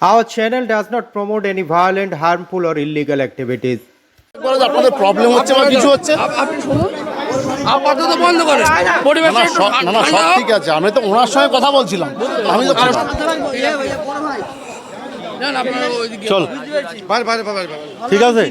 Our channel does not promote any violent, harmful, or illegal activities. আপনাদের problem হচ্ছে বা কিছু হচ্ছে? আপাতত বন্ধ করে পরিবেশ না না না সব ঠিক আছে। আমি তো ওনার সঙ্গে কথা বলছিলাম। আমি তো চল। ঠিক আছে। আছে অসুবিধা নেই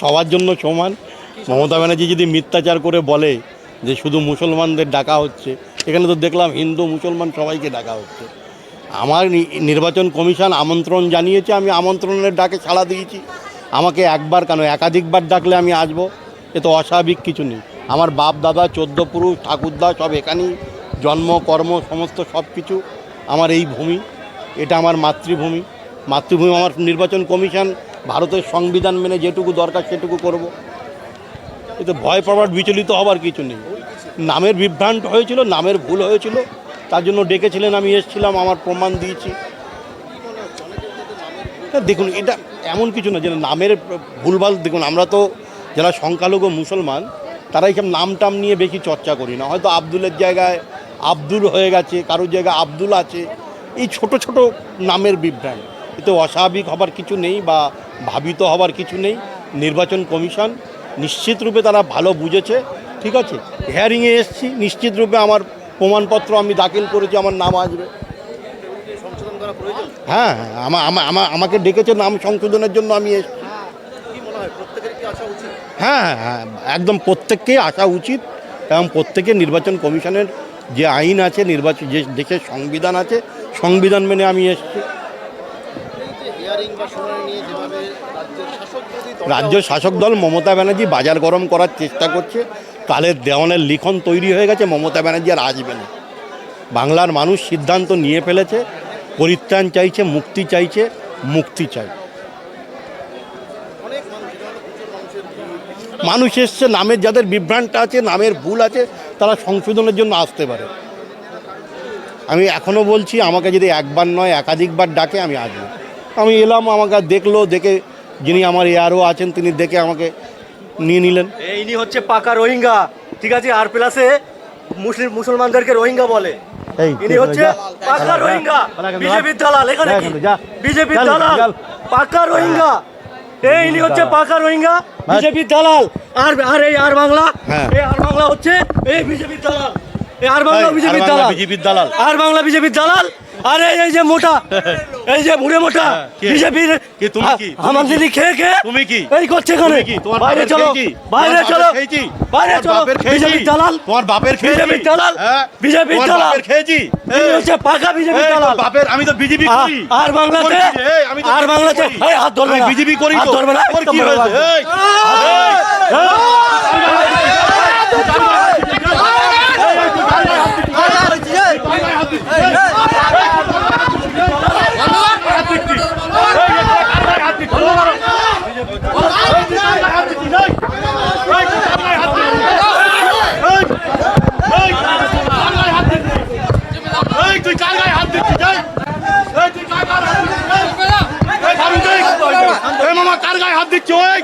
সবার জন্য সমান। মমতা ব্যানার্জি যদি মিথ্যাচার করে বলে যে শুধু মুসলমানদের ডাকা হচ্ছে, এখানে তো দেখলাম হিন্দু, মুসলমান সবাইকে ডাকা হচ্ছে। আমার নির্বাচন কমিশন আমন্ত্রণ জানিয়েছে, আমি আমন্ত্রণের ডাকে সাড়া দিয়েছি। আমাকে একবার কেন, একাধিকবার ডাকলে আমি আসব, এ তো অস্বাভাবিক কিছু নেই। আমার বাপ, দাদা, চোদ্দ পুরুষ, ঠাকুরদা সব এখানেই, জন্ম, কর্ম, সমস্ত সব কিছু আমার এই ভূমি, এটা আমার মাতৃভূমি। মাতৃভূমি আমার নির্বাচন কমিশন, ভারতের সংবিধান মেনে যেটুকু দরকার সেটুকু করব। এতে ভয় পাওয়ার বিচলিত হবার কিছু নেই। নামের বিভ্রান্ত হয়েছিল, নামের ভুল হয়েছিল, তার জন্য ডেকেছিলেন, আমি এসেছিলাম, আমার প্রমাণ দিয়েছি। দেখুন, এটা এমন কিছু না যে নামের ভুলভাল, দেখুন, আমরা তো যারা সংখ্যালঘু মুসলমান, তারা এইসব নাম টাম নিয়ে বেশি চর্চা করি না। হয়তো আব্দুলের জায়গায় আব্দুল হয়ে গেছে, কারোর জায়গায় আব্দুল আছে। এই ছোট ছোট নামের বিভ্রান্ত এতে অস্বাভাবিক হবার কিছু নেই বা ভাবিত হবার কিছু নেই। নির্বাচন কমিশন নিশ্চিত রূপে তারা ভালো বুঝেছে, ঠিক আছে? হেয়ারিংয়ে এসছি, নিশ্চিত রূপে আমার প্রমাণপত্র আমি দাখিল করেছি, আমার নাম আসবে। হ্যাঁ হ্যাঁ আমা আমা- আমা- আমাকে ডেকেছে নাম সংশোধনের জন্য আমি হয় হ্যাঁ হ্যাঁ একদম প্রত্যেককেই আসা উচিত এবং প্রত্যেকে নির্বাচন কমিশনের যে আইন আছে নির্বাচন যে দেশের সংবিধান আছে সংবিধান মেনে আমি এসেছি। রাজ্য শাসক দল মমতা ব্যানার্জি বাজার গরম করার চেষ্টা করছে কালের দেওয়ানের লিখন তৈরি হয়ে গেছে মমতা ব্যানার্জি আর আসবে না। বাংলার মানুষ সিদ্ধান্ত নিয়ে ফেলেছে পরিত্রাণ চাইছে, মুক্তি চাইছে, মুক্তি চাই। মানুষ এসছে, নামের যাদের বিভ্রান্ত আছে, নামের ভুল আছে, তারা সংশোধনের জন্য আসতে পারে। আমি এখনও বলছি, আমাকে যদি একবার নয়, একাধিকবার ডাকে, আমি আসব। আমি এলাম, আমাকে দেখল, দেখে যিনি আমার এআরও আছেন, তিনি দেখে আমাকে নিয়ে নিলেন। ইনি হচ্ছে পাকা রোহিঙ্গা। ঠিক আছে, আর প্লাসে মুসলিম, মুসলমানদেরকে রোহিঙ্গা বলে। ইনি হচ্ছে। পাকা রোহিঙ্গা। বিজেপির দালাল এখানে কি? বিজেপির চল, দালাল পাকা রোহিঙ্গা। এই ইনি হচ্ছে পাকা রোহিঙ্গা বিজেপির দালাল আর আর এই আর বাংলা? হ্যাঁ। এই আর বাংলা হচ্ছে এই বিজেপির দালাল এই আর বাংলা বিজেপির দালাল বিজেপির দালাল। আর বাংলা বিজেপির দালাল আরে এই যে মোটা। এই যে মুড়ে মোটা হ্যাঁ, কে? বিজেপির কে, তুমি কি? আমার দিদি খেয়ে খেয়ে তুমি কি? এই করছে এখানে কি? তোমার বাইরে চলো? বাইরে চলো বাইরে চলো? বিজেপির দালাল তোমার বাপের খেয়েছি? বিজেপির দালাল হ্যাঁ? বিজেপির দালাল বাপের খেয়েছি? এই হচ্ছে পাকা বিজেপির দালাল বাপের আমি তো বিজেপি করি আর বাংলাতে আর বাংলাতে এই হাত ধরবে বিজেপি করি তো ধরবে না কি হয়েছে এই, এই, তুই কার গায়ে হাত দিচ্ছিস এই? এই, তুই কার গায়ে হাত দিচ্ছিস এই? এই, থামুন তুই। এই মামা কার গায়ে হাত দিচ্ছে ওই ওই ও কার গায়ে হাত দিচ্ছে ওই?